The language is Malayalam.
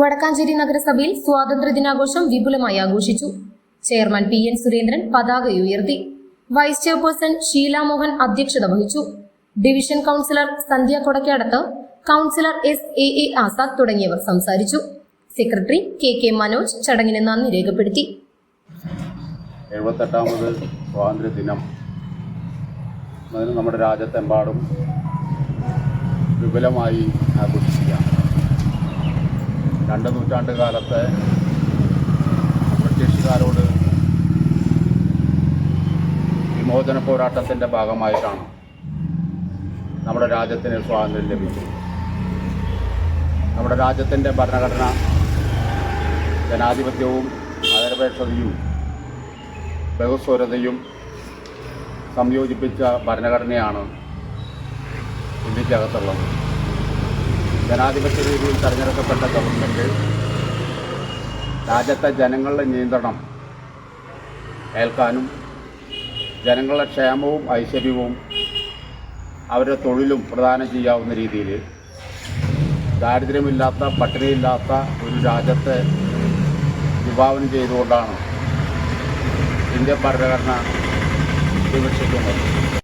വടക്കാഞ്ചേരി നഗരസഭയിൽ സ്വാതന്ത്ര്യ ദിനാഘോഷം വിപുലമായി ആഘോഷിച്ചു. ചെയർമാൻ പി എൻ സുരേന്ദ്രൻ പതാക ഉയർത്തി. വൈസ് ചെയർപേഴ്സൺ ഷീല മോഹൻ അധ്യക്ഷത വഹിച്ചു. Division councillor Sandhya Kodakkadath councillor S A A Azad തുടങ്ങിയവർ സംസാരിച്ചു. സെക്രട്ടറി കെ കെ മനോജ് ചടങ്ങിന് നന്ദി രേഖപ്പെടുത്തി. എഴുപത്തെട്ടാമത് സ്വാതന്ത്ര്യ ദിനം അതിന് നമ്മുടെ രാജ്യത്തെമ്പാടും വിപുലമായി രണ്ട് നൂറ്റാണ്ട് കാലത്തെ ബ്രിട്ടീഷുകാരോട് വിമോചന പോരാട്ടത്തിന്റെ ഭാഗമായിട്ടാണ് നമ്മുടെ രാജ്യത്തിന് സ്വാതന്ത്ര്യം ലഭിച്ചത്. നമ്മുടെ രാജ്യത്തിന്റെ ഭരണഘടന ജനാധിപത്യവും മതനിരപേക്ഷതയും ബഹുസ്വരതയും സംയോജിപ്പിച്ച ഭരണഘടനയാണ് ഇന്ത്യക്കകത്തുള്ളത്. ജനാധിപത്യ രീതിയിൽ തെരഞ്ഞെടുക്കപ്പെട്ട ഗവൺമെന്റ് രാജ്യത്തെ ജനങ്ങളുടെ നിയന്ത്രണം ഏൽക്കാനും ജനങ്ങളുടെ ക്ഷേമവും ഐശ്വര്യവും അവരുടെ തൊഴിലും പ്രദാനം ചെയ്യാവുന്ന രീതിയിൽ ദാരിദ്ര്യമില്ലാത്ത പട്ടിണിയില്ലാത്ത ഒരു രാജ്യത്തെ വിഭാവനം ചെയ്തുകൊണ്ടാണ് ഇന്ത്യൻ ഭരണഘടന വിവക്ഷിക്കുന്നത്